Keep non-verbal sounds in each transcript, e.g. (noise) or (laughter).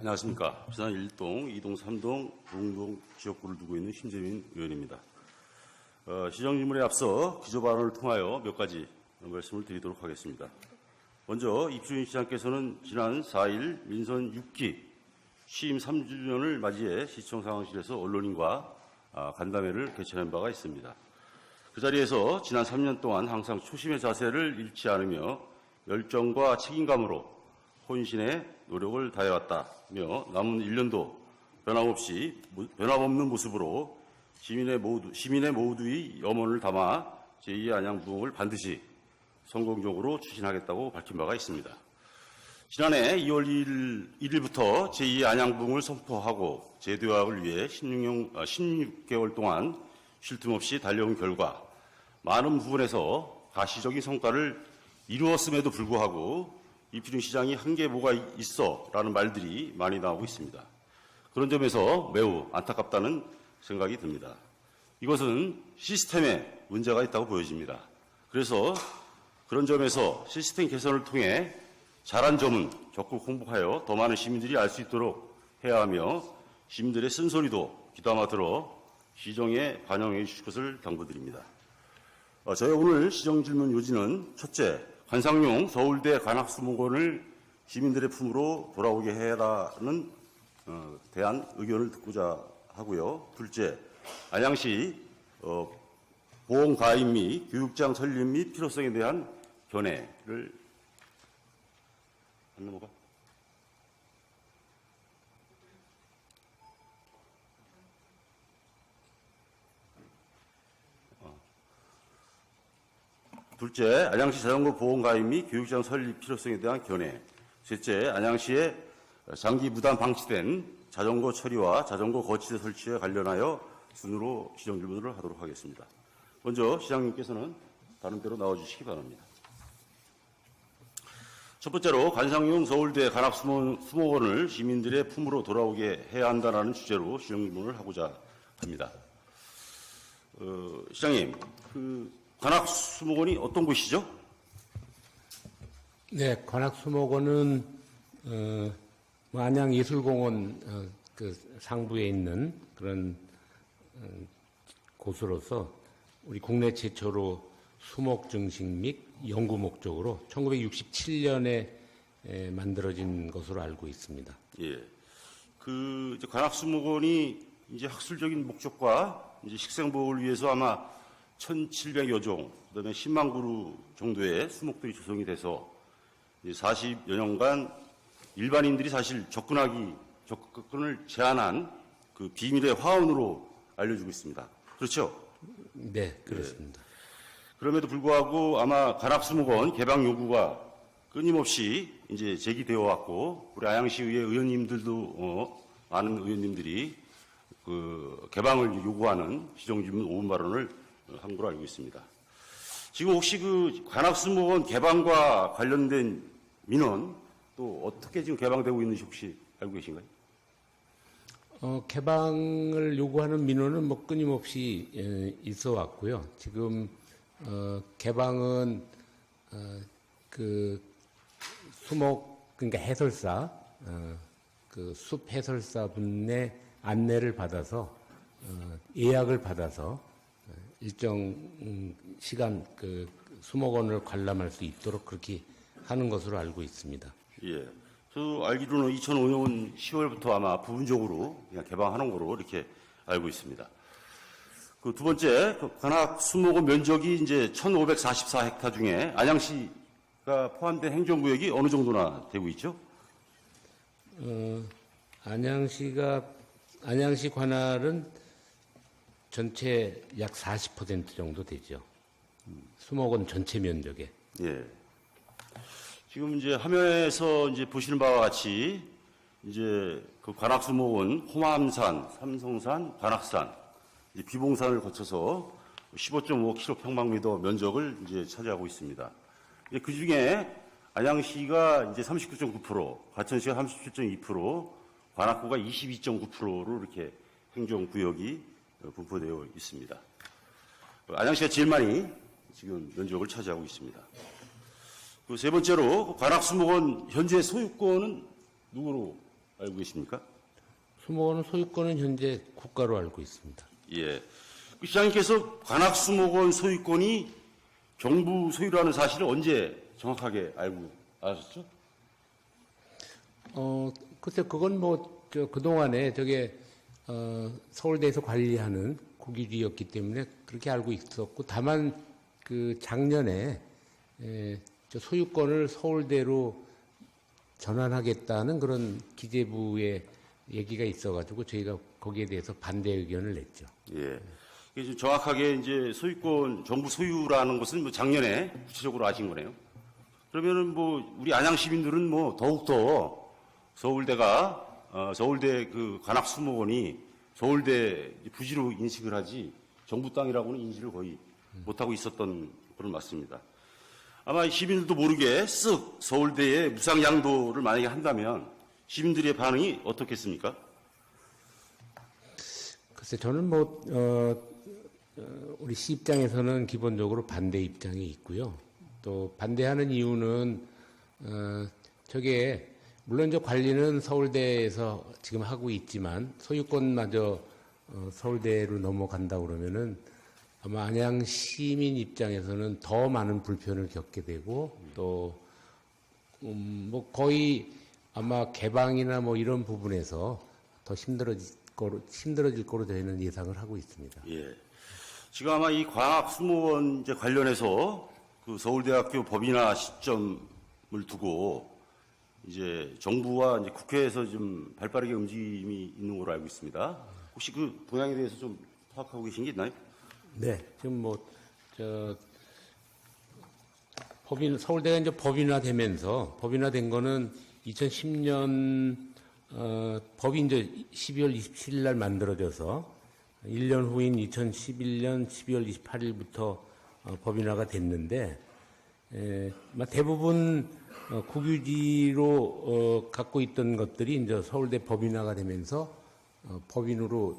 안녕하십니까. 부산 1동, 2동, 3동, 동동 지역구를 두고 있는 신재민 의원입니다. 어, 시정질문에 앞서 기조 발언을 통하여 몇 가지 말씀을 드리도록 하겠습니다. 먼저 입주인 시장께서는 지난 4일 민선 6기 취임 3주년을 맞이해 시청 상황실에서 언론인과 아, 간담회를 개최한 바가 있습니다. 그 자리에서 지난 3년 동안 항상 초심의 자세를 잃지 않으며 열정과 책임감으로 혼신의 노력을 다해왔다 며 남은 1년도 변함없이 무- 변함없는 모습으로 시민의 모두 시민의 모두의 염원을 담아 제2의 안양 부흥을 반드시 성공적으로 추진하겠다고 밝힌 바가 있습니다. 지난해 2월 1일, 1일부터 제2의 안양부흥을 선포하고 재도약을 위해 16년, 아, 16 개월 동안 쉴 틈 없이 달려온 결과 많은 부분에서 가시적인 성과를 이루었음에도 불구하고 이필윤 시장이 한게 뭐가 있어 라는 말들이 많이 나오고 있습니다. 그런 점에서 매우 안타깝다는 생각이 듭니다. 이것은 시스템에 문제가 있다고 보여집니다. 그래서 그런 점에서 시스템 개선을 통해 잘한 점은 적극 홍보하여 더 많은 시민들이 알 수 있도록 해야 하며 시민들의 쓴소리도 귀담아 들어 시정에 반영해 주실 것을 당부드립니다. 어, 저희 오늘 시정 질문 요지는 첫째, 관상용 서울대 관악수목원을 시민들의 품으로 돌아오게 해라는 어, 대한 의견을 듣고자 하고요. 둘째, 안양시 어, 보험 가입 및 교육장 설립 및 필요성에 대한 견해를 안 넘어가? 둘째, 안양시 자전거 보험 가입 및 교육장 설립 필요성에 대한 견해. 셋째, 안양시에 장기 무단 방치된 자전거 처리와 자전거 거치대 설치에 관련하여 순으로 시정 질문을 하도록 하겠습니다. 먼저 시장님께서는 다른 데로 나와주시기 바랍니다. 첫 번째로 관상용 서울대 관악수목원을 시민들의 품으로 돌아오게 해야 한다는 주제로 시정 질문을 하고자 합니다. 어, 시장님, 그 관악수목원이 어떤 곳이죠? 네, 관악수목원은 어, 뭐 안양예술공원 어, 그 상부에 있는 그런 어, 곳으로서 우리 국내 최초로 수목 증식 및 연구 목적으로 1967년에 만들어진 것으로 알고 있습니다. 예. 그 관악수목원이 이제 학술적인 목적과 이제 식생보호를 위해서 아마 1,700여 종, 그 다음에 10만 그루 정도의 수목들이 조성이 돼서 40여 년간 일반인들이 사실 접근하기 접근을 제한한 그 비밀의 화원으로 알려지고 있습니다. 그렇죠? 네, 그렇습니다. 그럼에도 불구하고 아마 관악수목원 개방 요구가 끊임없이 이제 제기되어 왔고 우리 아양시의회 의원님들도 어, 많은 의원님들이 그 개방을 요구하는 시정질문 5분 발언을 한 걸로 알고 있습니다. 지금 혹시 그 관악수목원 개방과 관련된 민원 또 어떻게 지금 개방되고 있는지 혹시 알고 계신가요? 어, 개방을 요구하는 민원은 뭐 끊임없이 에, 있어 왔고요. 지금 어, 개방은 어, 그 수목 그러니까 해설사 어, 그숲 해설사 분의 안내를 받아서 어, 예약을 받아서 어, 일정 음, 시간 그 수목원을 관람할 수 있도록 그렇게 하는 것으로 알고 있습니다. 예. 저 알기로는 2005년 10월부터 아마 부분적으로 그냥 개방하는 거로 이렇게 알고 있습니다. 그 두 번째, 그 관악 수목원 면적이 이제 1,544헥타 중에 안양시가 포함된 행정구역이 어느 정도나 되고 있죠? 어, 안양시가 안양시 관할은 전체 약 40% 정도 되죠. 수목원 전체 면적에. 예. 지금 이제 화면에서 이제 보시는 바와 같이 이제 그 관악수목원 호암산, 삼성산, 관악산, 비봉산을 거쳐서 15.5km 평방미터 면적을 이제 차지하고 있습니다. 그 중에 안양시가 이제 39.9%, 과천시가 37.2%, 관악구가 22.9%로 이렇게 행정구역이 분포되어 있습니다. 안양시가 제일 많이 지금 면적을 차지하고 있습니다. 그세 번째로 관악수목원 현재 소유권은 누구로 알고 계십니까? 수목원은 소유권은 현재 국가로 알고 있습니다. 예. 그 시장님께서 관악수목원 소유권이 정부 소유라는 사실을 언제 정확하게 알고 아셨죠? 어, 글쎄, 그건 뭐, 저, 그동안에 저게, 어, 서울대에서 관리하는 국유지였기 때문에 그렇게 알고 있었고, 다만, 그 작년에, 에, 저 소유권을 서울대로 전환하겠다는 그런 기재부의 얘기가 있어가지고 저희가 거기에 대해서 반대 의견을 냈죠. 예. 이게 좀 정확하게 이제 소유권 정부 소유라는 것은 뭐 작년에 구체적으로 아신 거네요. 그러면은 뭐 우리 안양 시민들은 뭐 더욱더 서울대가 어, 서울대 그 관악수목원이 서울대 부지로 인식을 하지 정부 땅이라고는 인식을 거의 못하고 있었던 그런 맞습니다. 아마 이 시민들도 모르게 쓱 서울대에 무상 양도를 만약에 한다면 시민들의 반응이 어떻겠습니까? 글쎄, 저는 뭐, 어, 어, 우리 시 입장에서는 기본적으로 반대 입장이 있고요. 또 반대하는 이유는, 어, 저게, 물론 저 관리는 서울대에서 지금 하고 있지만 소유권마저 어, 서울대로 넘어간다 그러면은 아마 안양 시민 입장에서는 더 많은 불편을 겪게 되고 또, 음, 뭐 거의 아마 개방이나 뭐 이런 부분에서 더 힘들어질 거로, 힘들어질 거로 저희는 예상을 하고 있습니다. 예. 지금 아마 이 과학 수목원 이제 관련해서 그 서울대학교 법인화 시점을 두고 이제 정부와 이제 국회에서 좀 발빠르게 움직임이 있는 걸로 알고 있습니다. 혹시 그 동향에 대해서 좀 파악하고 계신 게 있나요? 네, 지금 뭐, 저, 법인, 서울대가 이제 법인화 되면서, 법인화 된 거는 2010년, 어, 법이 이제 12월 27일 날 만들어져서 1년 후인 2011년 12월 28일부터 어, 법인화가 됐는데, 에, 막 대부분 어, 국유지로 어, 갖고 있던 것들이 이제 서울대 법인화가 되면서 어, 법인으로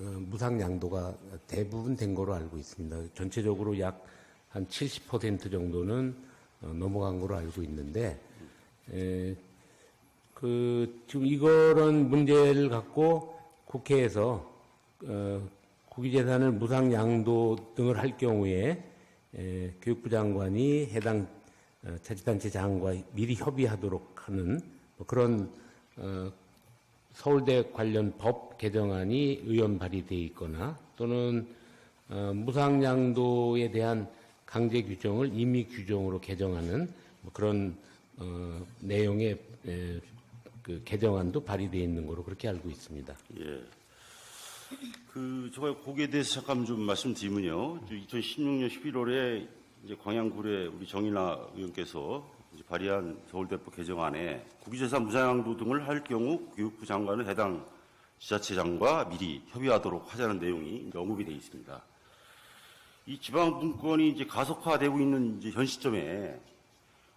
어, 무상 양도가 대부분 된 거로 알고 있습니다. 전체적으로 약 한 70% 정도는 어, 넘어간 거로 알고 있는데, 에, 그 지금 이거는 문제를 갖고 국회에서 어, 국유재산을 무상 양도 등을 할 경우에 에, 교육부 장관이 해당 어, 자치단체 장과 미리 협의하도록 하는 뭐 그런 어, 서울대 관련 법 개정안이 의원 발의돼 있거나 또는 어, 무상양도에 대한 강제 규정을 임의 규정으로 개정하는 뭐 그런 어, 내용의 에, 그 개정안도 발의돼 있는 거로 그렇게 알고 있습니다. 예. 그, 제가 거기에 대해서 잠깐 좀 말씀드리면요. 2016년 11월에 이제 광양구례 우리 정인아 의원께서 발의한 서울대법 개정안에 국유재산 무상양도 등을 할 경우 교육부 장관은 해당 지자체장과 미리 협의하도록 하자는 내용이 언급이 되어 있습니다. 이 지방 분권이 이제 가속화되고 있는 이제 현 시점에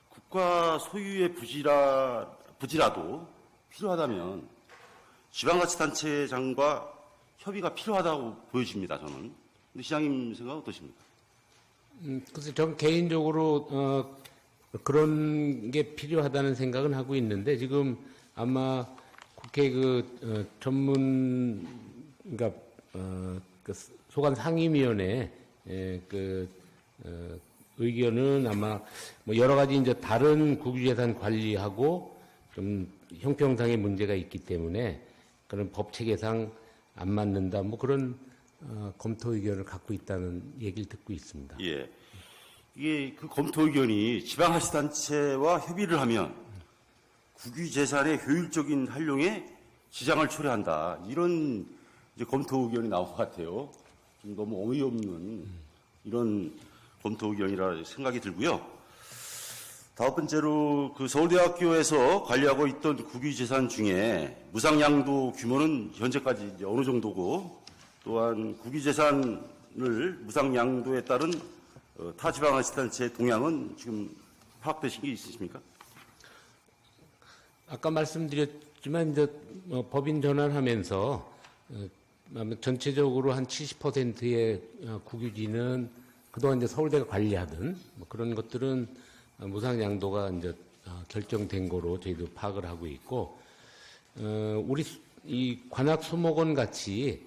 국가 소유의 부지라, 부지라도 필요하다면 지방자치단체장과 협의가 필요하다고 보여집니다, 저는. 근데 시장님 생각 어떠십니까? 음, 글쎄, 전 개인적으로 어, 그런 게 필요하다는 생각은 하고 있는데 지금 아마 국회 그 어, 전문 그러니까 어, 그 소관 상임위원회 에, 그 어, 의견은 아마 뭐 여러 가지 이제 다른 국유재산 관리하고 좀 형평상의 문제가 있기 때문에 그런 법 체계상 안 맞는다 뭐 그런 어, 검토 의견을 갖고 있다는 얘기를 듣고 있습니다. 예. 이게 그 검토 의견이 지방자치단체와 협의를 하면 국유 재산의 효율적인 활용에 지장을 초래한다. 이런 검토 의견이 나온 것 같아요. 좀 너무 어이없는 이런 검토 의견이라 생각이 들고요. 다섯 번째로 그 서울대학교에서 관리하고 있던 국유재산 중에 무상양도 규모는 현재까지 어느 정도고 또한 국유재산을 무상양도에 따른 어, 타 지방자치단체의 동향은 지금 파악되신 게 있으십니까? 아까 말씀드렸지만 이제 뭐 법인 전환하면서 어, 전체적으로 한 70%의 어, 국유지는 그동안 이제 서울대가 관리하던 뭐 그런 것들은 어, 무상 양도가 이제 어, 결정된 거로 저희도 파악을 하고 있고 어, 우리 수- 이 관악 수목원 같이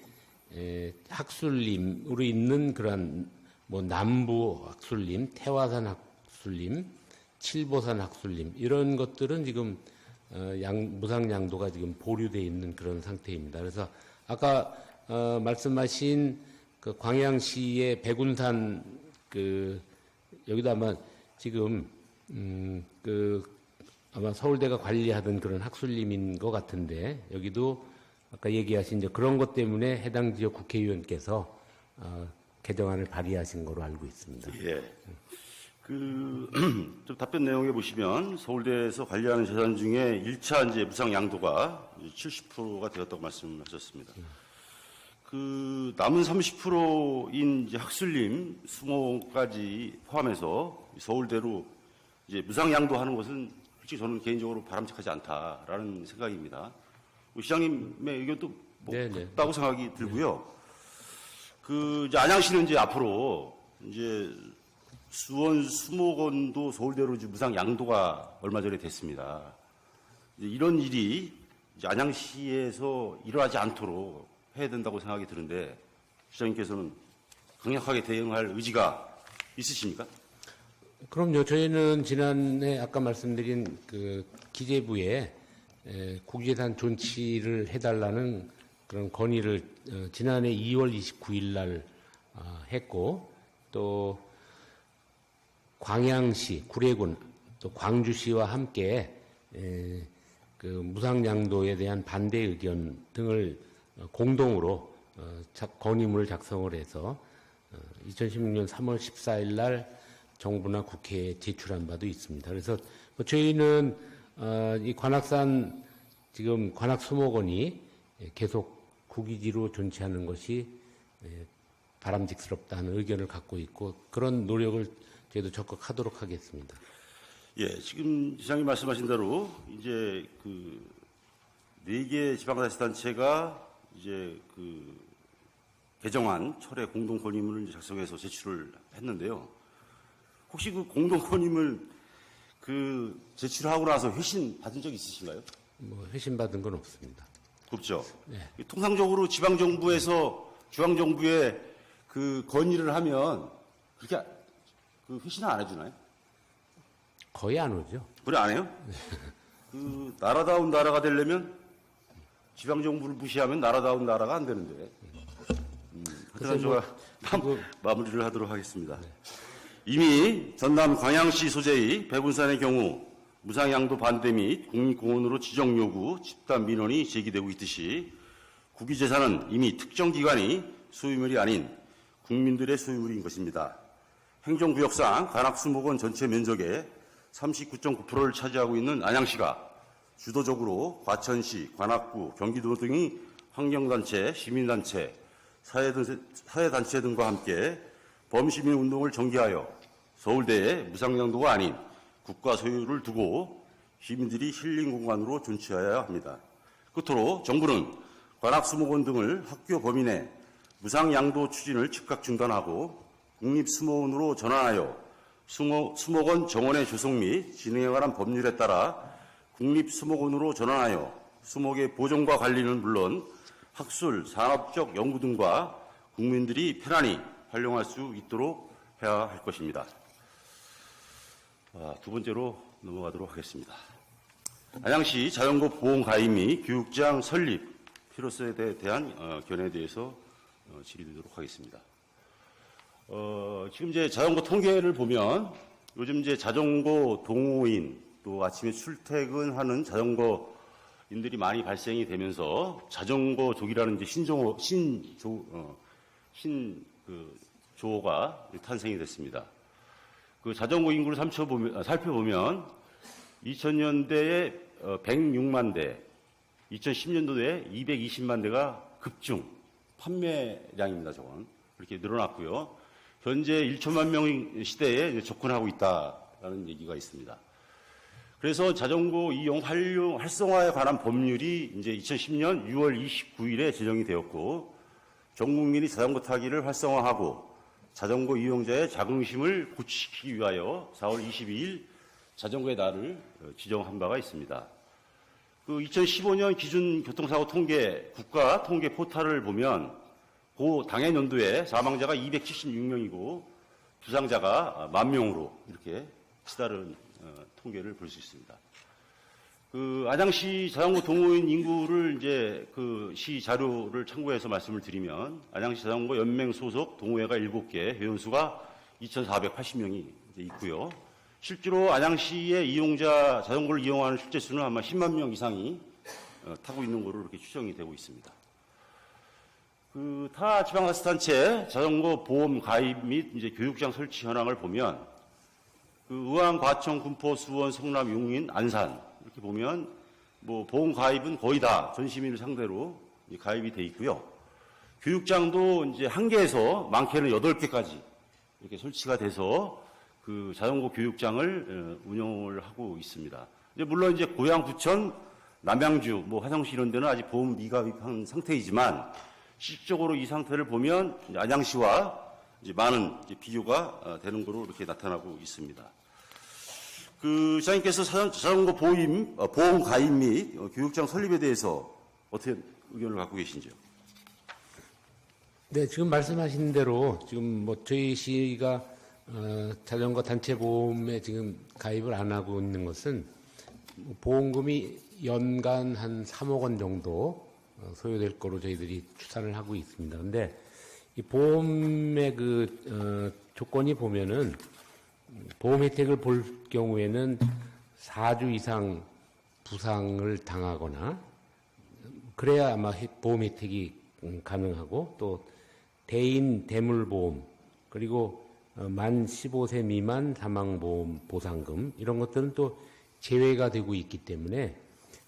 에, 학술림으로 있는 그런 뭐 남부 학술림, 태화산 학술림, 칠보산 학술림 이런 것들은 지금 어, 양, 무상양도가 지금 보류돼 있는 그런 상태입니다. 그래서 아까 어, 말씀하신 그 광양시의 백운산 그 여기도 아마 지금 음, 그 아마 서울대가 관리하던 그런 학술림인 것 같은데 여기도 아까 얘기하신 이제 그런 것 때문에 해당 지역 국회의원께서 어, 개정안을 발의하신 거로 알고 있습니다. 예. 그, (clears throat) 좀 답변 내용에 보시면 서울대에서 관리하는 재산 중에 1차 이제 무상 양도가 70%가 되었다고 말씀하셨습니다. 그 남은 30%인 이제 학술림 수모까지 포함해서 서울대로 이제 무상 양도하는 것은 솔직히 저는 개인적으로 바람직하지 않다라는 생각입니다. 시장님의 의견도 뭐 네, 네. 같다고 생각이 들고요. 그 이제 안양시는 이제 앞으로 이제 수원 수목원도 서울대로 무상 양도가 얼마 전에 됐습니다. 이런 일이 이제 안양시에서 일어나지 않도록 해야 된다고 생각이 드는데 시장님께서는 강력하게 대응할 의지가 있으십니까? 그럼요. 저희는 지난해 아까 말씀드린 그 기재부에 에, 국유재산 존치를 해달라는 그런 건의를 어, 지난해 2월 29일 날 아, 했고 또 광양시, 구례군, 또 광주시와 함께 에, 그 무상양도에 대한 반대 의견 등을 어, 공동으로 어, 작- 건의문을 작성을 해서 2016년 3월 14일 날 정부나 국회에 제출한 바도 있습니다. 그래서 뭐 저희는 어, 이 관악산 지금 관악수목원이 계속 국유지로 존치하는 것이 예, 바람직스럽다는 의견을 갖고 있고 그런 노력을 저희도 적극 하도록 하겠습니다. 예, 지금 시장님 말씀하신 대로 이제 그 네 개 지방자치단체가 이제 그 개정안 철회 공동 건의문을 이제 작성해서 제출을 했는데요. 혹시 그 공동 건의문 그 제출하고 나서 회신 받은 적 있으신가요? 뭐 회신 받은 건 없습니다. 없죠. 통상적으로 지방 정부에서 중앙 정부에 그 건의를 하면 그렇게 그 회신을 안 해주나요? 거의 안 오죠. 그래 안 해요? 그 나라다운 나라가 되려면 지방 정부를 무시하면 나라다운 나라가 안 되는데. 음, 하여튼 뭐, 제가 마, 무리를 하도록 하겠습니다. 이미 전남 광양시 소재의 백운산의 경우 무상양도 반대 및 국립공원으로 지정 요구 집단 민원이 제기되고 있듯이 국유재산은 이미 특정 기관이 소유물이 아닌 국민들의 소유물인 것입니다. 행정구역상 관악수목원 전체 면적의 39.9%를 차지하고 있는 안양시가 주도적으로 과천시, 관악구, 경기도 등의 환경단체, 시민단체, 사회단체, 사회단체 등과 함께 범시민 운동을 전개하여 서울대에 무상양도가 아닌 국가 소유를 두고 시민들이 힐링 공간으로 존치하여야 합니다. 끝으로 정부는 관악수목원 등을 학교 범위 내 무상양도 추진을 즉각 중단하고 국립수목원으로 전환하여 수목, 수목원 정원의 조성 및 진행에 관한 법률에 따라 국립수목원으로 전환하여 수목의 보존과 관리는 물론 학술, 산업적 연구 등과 국민들이 편안히 활용할 수 있도록 해야 할 것입니다. 아, 두 번째로 넘어가도록 하겠습니다. 안양시 자전거 보험 가입 및 교육장 설립 필요성에 대- 대한 어, 견해에 대해서 어, 질의드리도록 하겠습니다. 어, 지금 이제 자전거 통계를 보면 요즘 이제 자전거 동호인 또 아침에 출퇴근하는 자전거인들이 많이 발생이 되면서 자전거 족이라는 이제 신종호 신조 어, 신 그 조어가 탄생이 됐습니다. 그 자전거 인구를 삼쳐보면, 아, 살펴보면 2000년대에 106만 대, 2010년도에 220만 대가 급증, 판매량입니다, 저건. 그렇게 늘어났고요. 현재 1천만 명 시대에 접근하고 있다라는 얘기가 있습니다. 그래서 자전거 이용 활용, 활성화에 관한 법률이 이제 2010년 6월 29일에 제정이 되었고, 전 국민이 자전거 타기를 활성화하고 자전거 이용자의 자긍심을 고치기 위하여 4월 22일 자전거의 날을 어, 지정한 바가 있습니다. 그그 2015년 기준 교통사고 통계 국가 통계 포탈을 보면 고 당해 연도에 사망자가 276명이고 부상자가 만 명으로 이렇게 치달은 어, 통계를 볼 수 있습니다. 그 안양시 자전거 동호인 인구를 이제 그 시 자료를 참고해서 말씀을 드리면 안양시 자전거 연맹 소속 동호회가 7개, 회원수가 2,480명이 있고요. 실제로 안양시의 이용자 자전거를 이용하는 실제 수는 아마 10만 명 이상이 어, 타고 있는 것으로 이렇게 추정이 되고 있습니다. 그 타 지방자치단체 자전거 보험 가입 및 이제 교육장 설치 현황을 보면 그 의왕, 과천, 군포, 수원, 성남, 용인, 안산 이렇게 보면 뭐 보험 가입은 거의 다 전 시민을 상대로 이 가입이 돼 있고요. 교육장도 이제 한 개에서 많게는 여덟 개까지 이렇게 설치가 돼서 그 자전거 교육장을 어, 운영을 하고 있습니다. 이제 물론 이제 고양, 부천, 남양주, 뭐 화성시 이런 데는 아직 보험 미가입한 상태이지만 실질적으로 이 상태를 보면 안양시와 이제 많은 이제 비교가 어, 되는 거로 이렇게 나타나고 있습니다. 그 시장님께서 자전- 자전거 보임, 어, 보험 가입 및 어, 교육장 설립에 대해서 어떻게 의견을 갖고 계신지요? 네, 지금 말씀하신 대로 지금 뭐 저희 시가 어, 자전거 단체 보험에 지금 가입을 안 하고 있는 것은 보험금이 연간 한 3억 원 정도 어, 소요될 거로 저희들이 추산을 하고 있습니다. 근데 이 보험의 그 어, 조건이 보면은 보험 혜택을 볼 경우에는 4주 이상 부상을 당하거나 그래야 아마 혜- 보험 혜택이 음, 가능하고 또 대인 대물보험 그리고 어, 만 15세 미만 사망보험 보상금 이런 것들은 또 제외가 되고 있기 때문에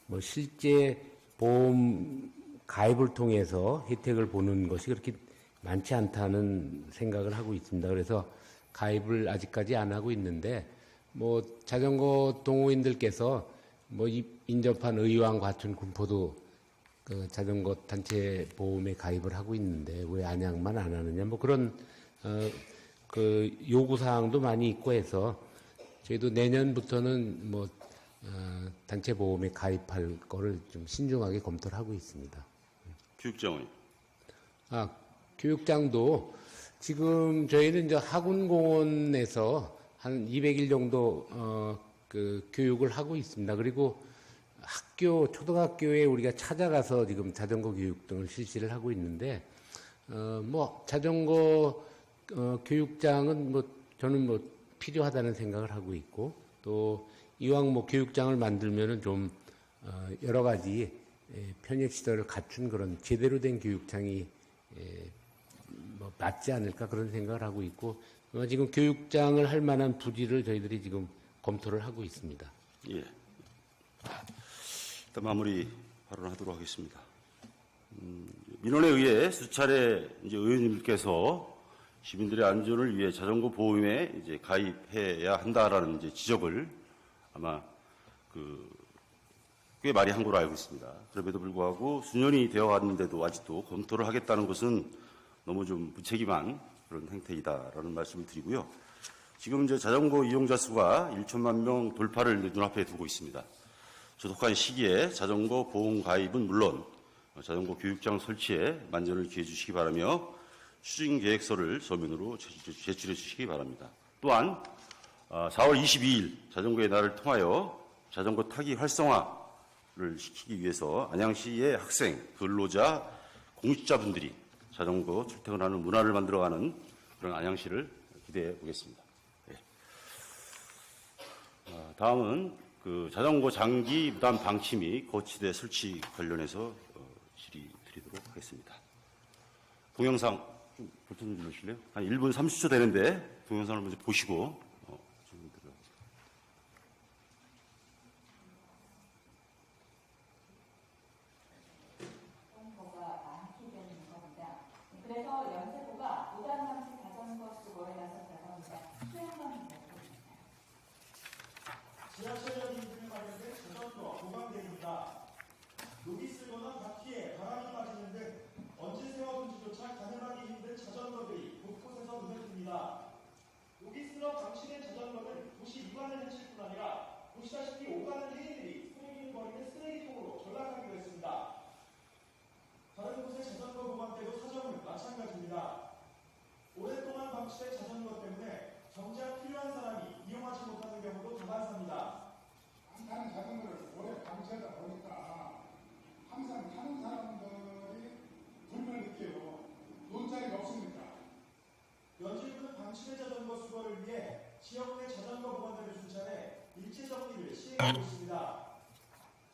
뭐 실제 보험 가입을 통해서 혜택을 보는 것이 그렇게 많지 않다는 생각을 하고 있습니다. 그래서 가입을 아직까지 안 하고 있는데 뭐 자전거 동호인들께서 뭐 이- 인접한 의왕, 과천, 군포도 그 자전거 단체 보험에 가입을 하고 있는데 왜 안양만 안 하느냐 뭐 그런 어, 그 요구 사항도 많이 있고 해서 저희도 내년부터는 뭐 어, 단체 보험에 가입할 거를 좀 신중하게 검토를 하고 있습니다. 교육장은 아, 교육장도 지금 저희는 이제 학운공원에서 한 200일 정도 어, 그 교육을 하고 있습니다. 그리고 학교 초등학교에 우리가 찾아가서 지금 자전거 교육 등을 실시를 하고 있는데 어, 뭐 자전거 어, 교육장은 뭐 저는 뭐 필요하다는 생각을 하고 있고 또 이왕 뭐 교육장을 만들면은 좀 어, 여러 가지 예, 편익 시설을 갖춘 그런 제대로 된 교육장이 예, 뭐 맞지 않을까 그런 생각을 하고 있고 어, 지금 교육장을 할 만한 부지를 저희들이 지금 검토를 하고 있습니다. 예. 일단 마무리 발언하도록 하겠습니다. 음, 민원에 의해 수차례 이제 의원님께서 시민들의 안전을 위해 자전거 보험에 이제 가입해야 한다라는 이제 지적을 아마 그 꽤 많이 한 걸로 알고 있습니다. 그럼에도 불구하고 수년이 되어 갔는데도 아직도 검토를 하겠다는 것은 너무 좀 무책임한 그런 행태이다라는 말씀을 드리고요. 지금 이제 자전거 이용자 수가 1천만 명 돌파를 눈앞에 두고 있습니다. 조속한 시기에 자전거 보험 가입은 물론 자전거 교육장 설치에 만전을 기해 주시기 바라며 추진 계획서를 서면으로 제출해 주시기 바랍니다. 또한 아, 4월 22일 자전거의 날을 통하여 자전거 타기 활성화를 시키기 위해서 안양시의 학생, 근로자, 공직자분들이 자전거 출퇴근하는 문화를 만들어가는 그런 안양시를 기대해 보겠습니다. 예. 아, 다음은 그 자전거 장기 무단 방치 및 거치대 설치 관련해서 어, 질의 드리도록 하겠습니다. 동영상 좀 버튼 좀 눌러주실래요? 한 1분 30초 되는데 동영상을 먼저 보시고 어, 질문 드려요. 정보가 많기 때문인 겁니다. 그래서 연세부가 무단방치 자전거 수거에 나섰다고 합니다. 수행만 못합니다. 지하철역 인증에 관련된 자전거 보강대입니다. 녹이 쓰거나 바퀴에 바람이 빠지는 등 언제 세워둔지조차 가늠하기 힘든 자전거들이 곳곳에서 눈에 띕니다. 녹이 쓸어 방치된 자전거는 도시 이관을 해칠 뿐 아니라 보시다시피 오가는 행인들이 쓰레기를 시민이 버리는 쓰레기통으로 전락하기로 했습니다. 다른 곳의 자전거 보관대도 사정은 마찬가지입니다. 오랫동안 방치된 자전거 때문에 정작 필요한 사람이 이용하지 못하는 경우도 다반사입니다. 안 타는 자전거를 오래 방치하다 보니까 항상 타는 사람들이 불편을 느껴요. 논자리가 없으니까. 연질군 방치된 자전거 수거를 위해 지역 내 자전거 보관대를 순찰해 일체 정리를 시행하고 있습니다.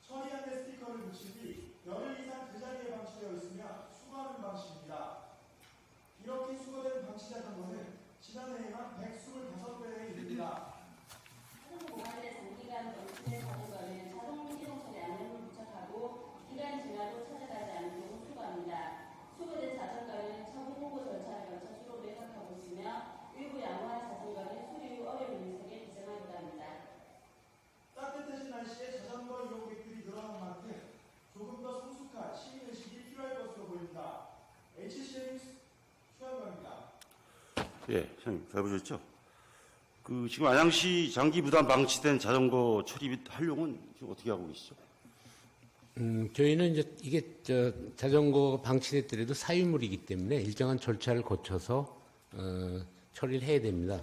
처리한 데 스티커를 뒤 열흘 이상 그 자리에 방치되어 있으면 수거하는 방식입니다. 이렇게 수거된 방치 자전거는 지난해에만 125대에 이릅니다. 자전거 보관대 장기간 방치된 자전거는 자동 시동선에 안면을 부착하고 기간 지나도 찾아가지 않는 경우 수거합니다. 수거된 자전거는 처분 홍보 절차를 거쳐 수로 매각하고 있으며 일부 양호한 자전거는 수리 후 어려운 인생에 비생하기도 합니다. 따뜻해진 날씨에 자전거 이용객들이 늘어난 만큼 조금 더 성숙한 시민의식이 필요할 것으로 보입니다. HCN 뉴스 최한광입니다. 예, 형님 잘 보셨죠? 그 지금 안양시 장기 부담 방치된 자전거 처리 및 활용은 지금 어떻게 하고 계시죠? 음, 저희는 이제 이게 저 자전거 방치됐더라도 사유물이기 때문에 일정한 절차를 거쳐서 어, 처리를 해야 됩니다.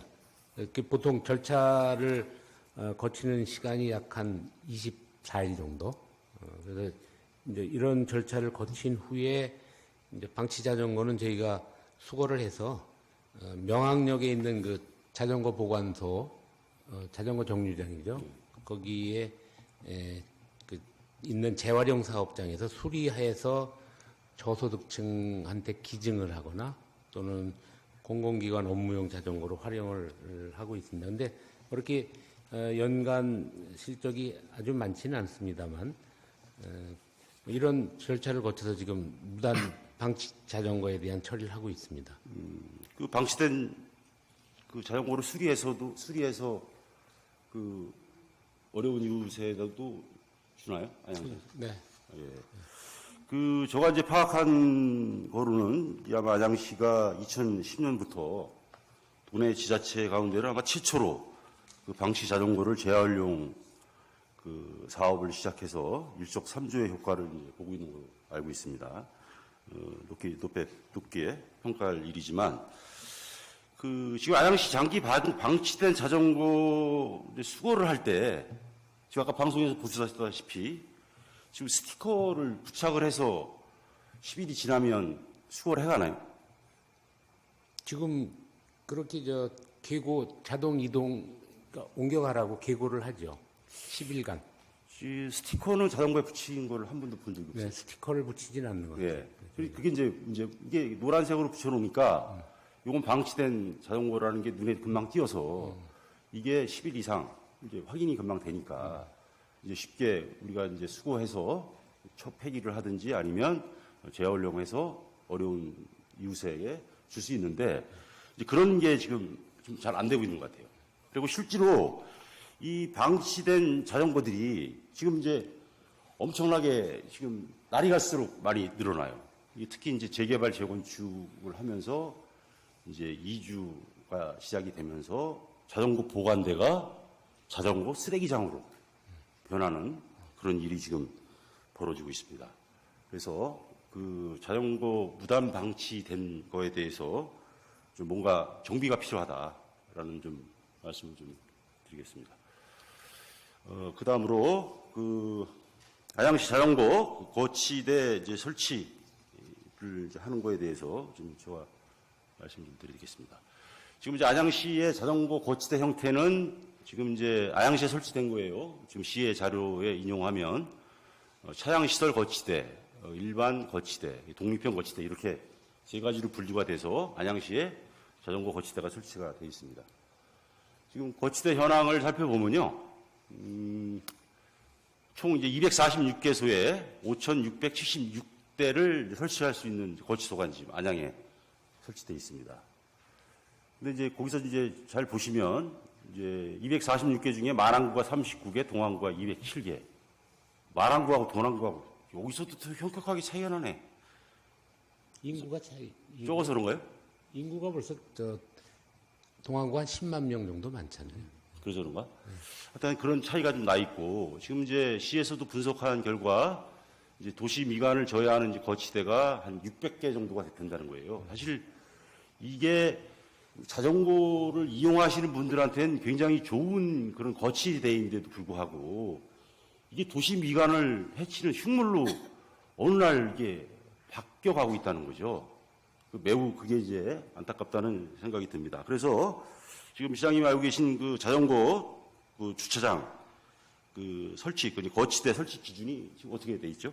이렇게 보통 절차를 어, 거치는 시간이 약 한 24일 정도. 어, 그래서 이제 이런 절차를 거친 후에 이제 방치 자전거는 저희가 수거를 해서 어, 명항역에 있는 그 자전거 보관소, 어, 자전거 정류장이죠. 거기에 에, 그 있는 재활용 사업장에서 수리해서 저소득층한테 기증을 하거나 또는 공공기관 업무용 자전거로 활용을 하고 있습니다. 근데 그렇게 어, 연간 실적이 아주 많지는 않습니다만 어, 이런 절차를 거쳐서 지금 무단 방치 자전거에 대한 처리를 하고 있습니다. 그 방치된 그 자전거를 수리해서도 수리해서 그 어려운 이웃에도 주나요? 아니, 네. 예. 그 제가 이제 파악한 거로는 이 아마 안양시가 2010년부터 도내 지자체 가운데는 아마 최초로 그 방치 자전거를 재활용 그 사업을 시작해서 일석 삼조의 효과를 이제 보고 있는 걸로 알고 있습니다. 어, 높게 높게 높게 평가할 일이지만 그 지금 안양시 장기 방- 방치된 자전거 수거를 할 때 지금 아까 방송에서 보셨다시피 지금 스티커를 부착을 해서 10일이 지나면 수거를 해가나요? 지금 그렇게 저 계고 자동 이동 그러니까 옮겨가라고 계고를 하죠. 10일간. 이 스티커는 자전거에 붙인 거를 한 번도 본 적이 없어요. 네, 스티커를 붙이진 않는 거죠. 예. 그리고 그게 이제, 이제 이게 노란색으로 붙여놓으니까 이건 방치된 자전거라는 게 눈에 금방 띄어서 이게 10일 이상 이제 확인이 금방 되니까 이제 쉽게 우리가 이제 수거해서 첫 폐기를 하든지 아니면 재활용해서 어려운 이웃에게 줄 수 있는데 이제 그런 게 지금 좀 잘 안 되고 있는 것 같아요. 그리고 실제로 이 방치된 자전거들이 지금 이제 엄청나게 지금 날이 갈수록 많이 늘어나요. 특히 이제 재개발 재건축을 하면서 이제 이주가 시작이 되면서 자전거 보관대가 자전거 쓰레기장으로 변하는 그런 일이 지금 벌어지고 있습니다. 그래서 그 자전거 무단 방치된 거에 대해서 좀 뭔가 정비가 필요하다라는 좀 말씀을 좀 드리겠습니다. 어, 그 다음으로 그 안양시 자전거 거치대 이제 설치를 이제 하는 거에 대해서 좀 제가 말씀 좀 드리겠습니다. 지금 이제 안양시의 자전거 거치대 형태는 지금 이제 안양시에 설치된 거예요. 지금 시의 자료에 인용하면 어, 차량 시설 거치대, 어, 일반 거치대, 독립형 거치대 이렇게 세 가지로 분류가 돼서 안양시에 자전거 거치대가 설치가 되어 있습니다. 지금 거치대 현황을 살펴보면요. 음, 총 이제 246개소에 5,676대를 설치할 수 있는 거치소가 지금 안양에 설치되어 있습니다. 근데 이제 거기서 이제 잘 보시면 이제 246개 중에 마랑구가 39개, 동항구가 207개. 마랑구하고 동항구하고 여기서도 더 현격하게 차이가 나네. 인구가 차이. 인구- 적어서 그런가요? 인구가 벌써 저 동안구 한 10만 명 정도 많잖아요. 그래서 그런가? 하여튼 그런 차이가 좀 나 있고 지금 이제 시에서도 분석한 결과 이제 도시 미관을 저해하는 이제 거치대가 한 600개 정도가 된다는 거예요. 사실 이게 자전거를 이용하시는 분들한테는 굉장히 좋은 그런 거치대인데도 불구하고 이게 도시 미관을 해치는 흉물로 어느 날 이게 바뀌어가고 있다는 거죠. 그 매우 그게 이제 안타깝다는 생각이 듭니다. 그래서 지금 시장님이 알고 계신 그 자전거 그 주차장 그 설치, 그 거치대 설치 기준이 지금 어떻게 돼 있죠?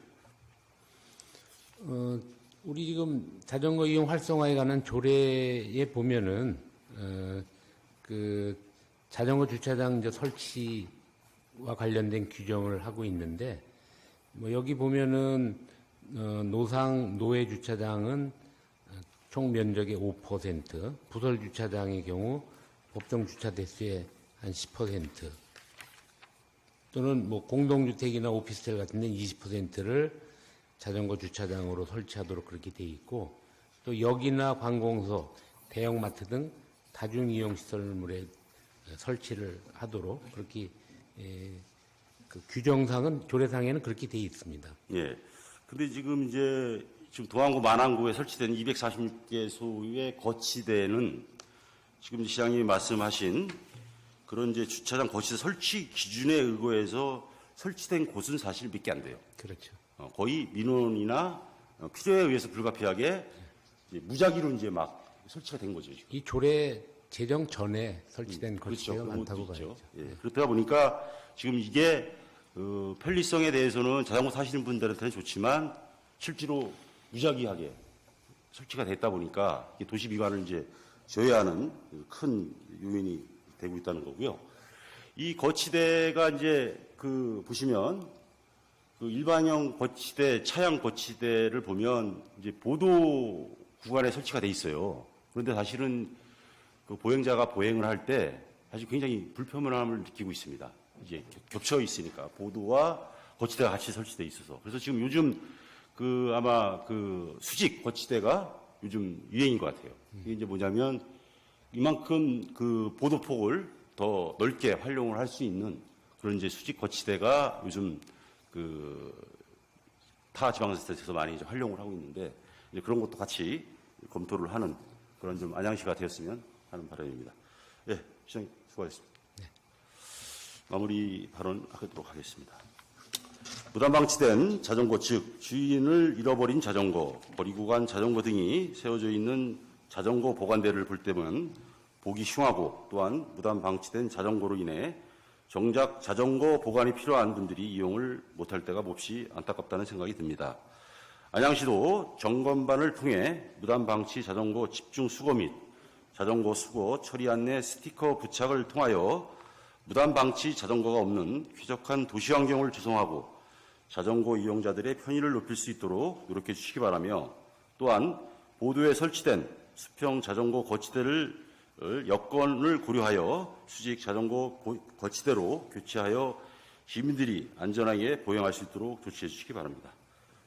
어, 우리 지금 자전거 이용 활성화에 관한 조례에 보면은 어, 그 자전거 주차장 이제 설치와 관련된 규정을 하고 있는데 뭐 여기 보면은 어, 노상 노회 주차장은 어, 총 면적의 5%, 부설 주차장의 경우 법정 주차 대수의 한 10% 또는 뭐 공동주택이나 오피스텔 같은 데는 20%를 자전거 주차장으로 설치하도록 그렇게 돼 있고 또 역이나 관공서, 대형마트 등 다중 이용 시설물에 설치를 하도록 그렇게 에, 그 규정상은 조례상에는 그렇게 돼 있습니다. 예. 근데 지금 이제 지금 도안구 만안구에 설치된 246개 소의 거치대는 지금 시장님이 말씀하신 그런 이제 주차장 거치대 설치 기준에 의거해서 설치된 곳은 사실 몇 개 안 돼요. 그렇죠. 어, 거의 민원이나 어, 필요에 의해서 불가피하게 이제 무작위로 이제 막 설치가 된 거죠. 지금. 이 조례 제정 전에 설치된 거치대가 그런 많다고 것도 있죠. 봐야죠. 예, 그렇다 보니까 지금 이게 어, 편리성에 대해서는 자전거 타시는 분들한테는 좋지만 실제로 무작위하게 설치가 됐다 보니까 이게 도시 미관을 이제 저해하는 큰 요인이 되고 있다는 거고요. 이 거치대가 이제 그 보시면 그 일반형 거치대, 차량 거치대를 보면 이제 보도 구간에 설치가 돼 있어요. 그런데 사실은 그 보행자가 보행을 할 때 사실 굉장히 불편함을 느끼고 있습니다. 이제 겹- 겹쳐 있으니까 보도와 거치대가 같이 설치돼 있어서 그래서 지금 요즘 그 아마 그 수직 거치대가 요즘 유행인 것 같아요. 이게 이제 뭐냐면 이만큼 그 보도폭을 더 넓게 활용을 할 수 있는 그런 이제 수직 거치대가 요즘 그 타 지방자치단체에서 많이 이제 활용을 하고 있는데 이제 그런 것도 같이 검토를 하는 그런 좀 안양시가 되었으면 하는 바람입니다. 예, 시장님 수고하셨습니다. 마무리 발언 하도록 하겠습니다. 무단 방치된 자전거 즉 주인을 잃어버린 자전거, 버리고 간 자전거 등이 세워져 있는 자전거 보관대를 볼 때면 보기 흉하고 또한 무단 방치된 자전거로 인해 정작 자전거 보관이 필요한 분들이 이용을 못할 때가 몹시 안타깝다는 생각이 듭니다. 안양시도 점검반을 통해 무단 방치 자전거 집중 수거 및 자전거 수거 처리 안내 스티커 부착을 통하여 무단 방치 자전거가 없는 쾌적한 도시 환경을 조성하고 자전거 이용자들의 편의를 높일 수 있도록 노력해 주시기 바라며 또한 보도에 설치된 수평 자전거 거치대를 여건을 고려하여 수직 자전거 고- 거치대로 교체하여 시민들이 안전하게 보행할 수 있도록 조치해 주시기 바랍니다.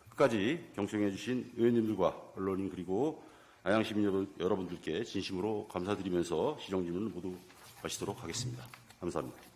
끝까지 경청해 주신 의원님들과 언론인 그리고 안양시민 여러- 여러분들께 진심으로 감사드리면서 시정질문을 모두 마치도록 하겠습니다. 감사합니다.